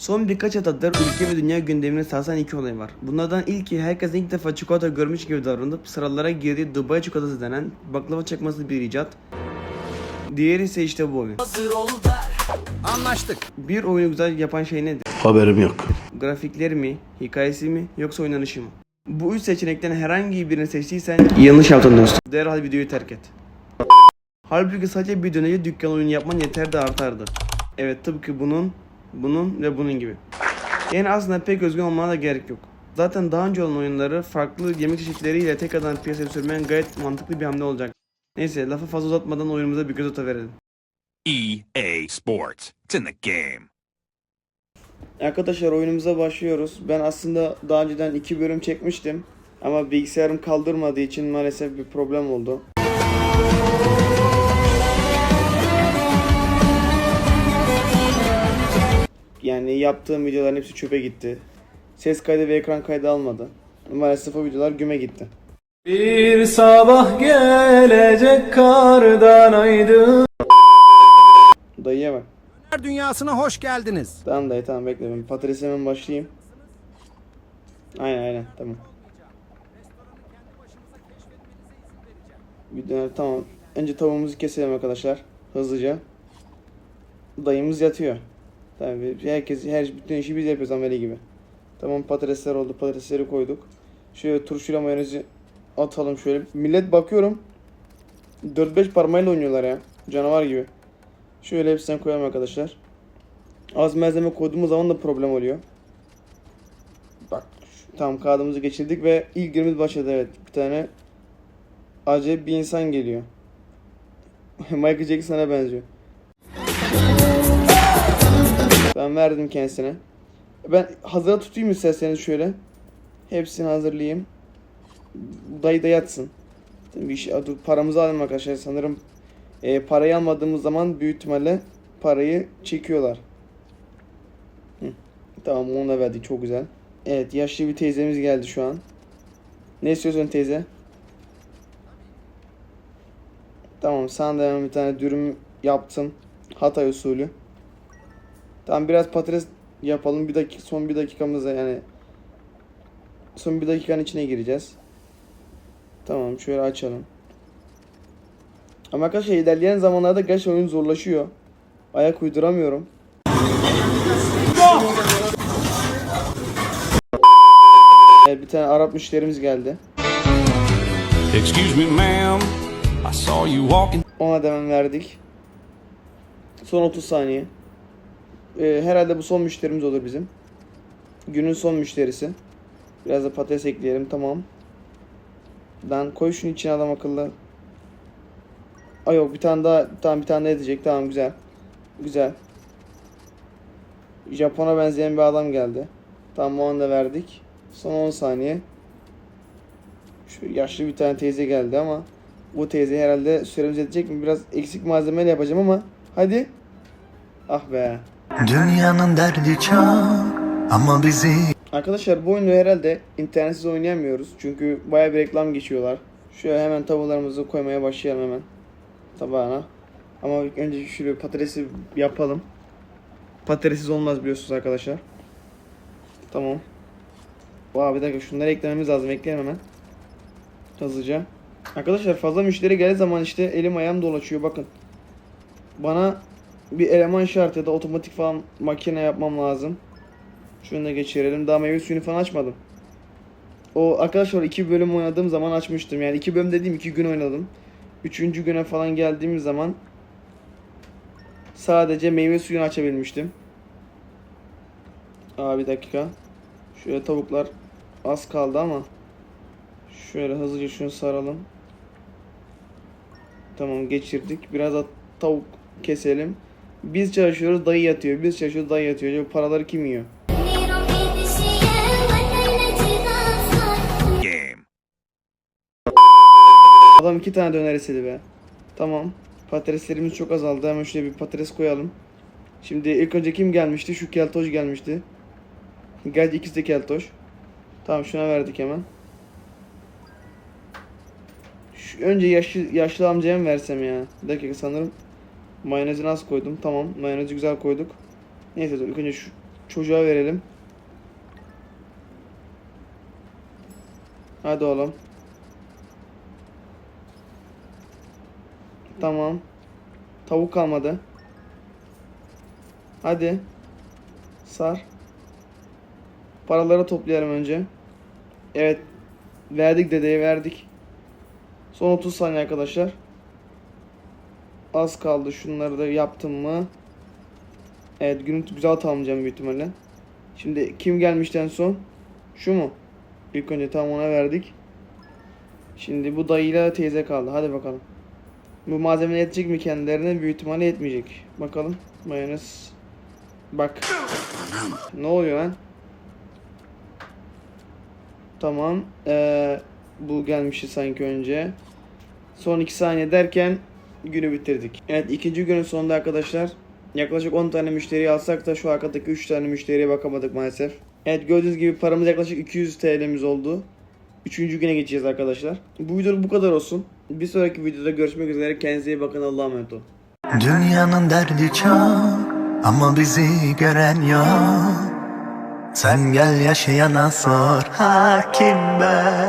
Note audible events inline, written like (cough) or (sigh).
Son birkaç haftadır ülke ve dünya gündemini sarsan iki olay var. Bunlardan ilki herkes ilk defa çikolata görmüş gibi davranıp sıralara girdiği Dubai çikolatası denen baklava çakması bir icat. Diğeri ise işte bu oyun. Anlaştık. Bir oyunu güzel yapan şey nedir? Haberim yok. Grafikleri mi, hikayesi mi yoksa oynanışı mı? Bu üç seçenekten herhangi birini seçtiysen yanlış yaptın dostum. Derhal videoyu terk et. Halbuki sadece bir dönece dükkan oyunu yapman yeter de artardı. Evet tıpkı bunun, bunun ve bunun gibi. Yani aslında pek özgün olmana da gerek yok. Zaten daha önce olan oyunları farklı yemek çeşitleriyle tekrardan piyasaya sürmen gayet mantıklı bir hamle olacak. Neyse lafı fazla uzatmadan oyunumuza bir göz atabilirim. EA Sports. It's in the game. Arkadaşlar oyunumuza başlıyoruz. Ben aslında daha önceden iki bölüm çekmiştim. Ama bilgisayarım kaldırmadığı için maalesef bir problem oldu. Yani yaptığım videoların hepsi çöpe gitti. Ses kaydı ve ekran kaydı almadı. Maalesef o videolar güme gitti. Bir sabah gelecek kardan aydın Dayıya bak. Her dünyasına hoş geldiniz. Tamam dayı tamam bekle ben patatese hemen başlayayım. Aynen aynen tamam. Bir döner tamam. Önce tavuğumuzu keselim arkadaşlar. Hızlıca. Dayımız yatıyor. Tabii herkes her bütün işi biz yapıyoruz ameli gibi. Tamam patatesler oldu. Patatesleri koyduk. Şöyle turşuyla mayonezi atalım şöyle. Millet bakıyorum. 4-5 parmağıyla oynuyorlar ya. Canavar gibi. Şöyle hepsinden koyalım arkadaşlar. Az malzeme koyduğumuz zaman da problem oluyor. Bak tamam kağıdımızı geçirdik ve ilk günümüz başladı evet. Bir tane acayip bir insan geliyor. (laughs) Michael Jackson'a benziyor. Ben verdim kendisine. Ben hazıra tutayım isterseniz şöyle. Hepsini hazırlayayım. Dayı da yatsın. Bir şey, paramızı alalım arkadaşlar. Sanırım e, parayı almadığımız zaman büyük ihtimalle parayı çekiyorlar. Hı. Tamam onu da verdik çok güzel. Evet yaşlı bir teyzemiz geldi şu an. Ne istiyorsun teyze? Tamam sana da hemen bir tane dürüm yaptım. Hatay usulü. Tamam biraz patates yapalım. Bir dakika son bir dakikamızda yani son bir dakikanın içine gireceğiz. Tamam şöyle açalım. Ama arkadaşlar ilerleyen zamanlarda gerçekten oyun zorlaşıyor. Ayak uyduramıyorum. Evet, bir tane Arap müşterimiz geldi. Excuse me, ma'am. I saw you walking. Ona da hemen verdik. Son 30 saniye. Ee, herhalde bu son müşterimiz olur bizim. Günün son müşterisi. Biraz da patates ekleyelim tamam. Ben koy şunu içine adam akıllı. Ay yok bir tane daha tamam bir tane daha edecek tamam güzel. Güzel. Japon'a benzeyen bir adam geldi. Tamam onu da verdik. Son 10 saniye. Şu yaşlı bir tane teyze geldi ama bu teyze herhalde süremiz yetecek mi? Biraz eksik malzemeyle yapacağım ama hadi. Ah be. Dünyanın derdi çok ama bizi Arkadaşlar bu oyunu herhalde internetsiz oynayamıyoruz. Çünkü baya bir reklam geçiyorlar. Şöyle hemen tavuklarımızı koymaya başlayalım hemen. Tabağına. Ama önce şöyle patatesi yapalım. Patatessiz olmaz biliyorsunuz arkadaşlar. Tamam. Vay bir dakika şunları eklememiz lazım. Ekleyelim hemen. Hızlıca. Arkadaşlar fazla müşteri geldiği zaman işte elim ayağım dolaşıyor bakın. Bana bir eleman şart ya da otomatik falan makine yapmam lazım. Şunu da geçirelim. Daha meyve suyunu falan açmadım. O arkadaşlar iki bölüm oynadığım zaman açmıştım. Yani iki bölüm dediğim iki gün oynadım. Üçüncü güne falan geldiğimiz zaman sadece meyve suyunu açabilmiştim. Aa bir dakika. Şöyle tavuklar az kaldı ama şöyle hızlıca şunu saralım. Tamam geçirdik. Biraz da tavuk keselim. Biz çalışıyoruz dayı yatıyor. Biz çalışıyoruz dayı yatıyor. Acaba paraları kim yiyor? Adam iki tane döner istedi be. Tamam. Patateslerimiz çok azaldı. Hemen şuraya bir patates koyalım. Şimdi ilk önce kim gelmişti? Şu keltoş gelmişti. Gerçi ikisi de keltoş. Tamam şuna verdik hemen. Şu, önce yaşlı, yaşlı amcaya mı versem ya? Bir dakika sanırım. Mayonezini az koydum. Tamam. Mayonezi güzel koyduk. Neyse dur önce şu çocuğa verelim. Hadi oğlum. Tamam. Tavuk kalmadı. Hadi. Sar. Paraları toplayalım önce. Evet. Verdik dedeye verdik. Son 30 saniye arkadaşlar. Az kaldı. Şunları da yaptım mı? Evet günü güzel tamamlayacağım büyük ihtimalle. Şimdi kim gelmişten son? Şu mu? İlk önce tam ona verdik. Şimdi bu dayıyla teyze kaldı. Hadi bakalım. Bu malzeme yetecek mi kendilerine? Büyük ihtimalle yetmeyecek. Bakalım. Mayonez. Bak. Ne oluyor lan? Tamam. Ee, bu gelmişti sanki önce. Son 2 saniye derken günü bitirdik. Evet ikinci günün sonunda arkadaşlar yaklaşık 10 tane müşteriyi alsak da şu arkadaki 3 tane müşteriye bakamadık maalesef. Evet gördüğünüz gibi paramız yaklaşık 200 TL'miz oldu. Üçüncü güne geçeceğiz arkadaşlar. Bu video bu kadar olsun. Bir sonraki videoda görüşmek üzere. Kendinize iyi bakın. Allah'a emanet olun. Dünyanın derdi çok ama bizi gören yok Sen gel yaşayana sor hakim ben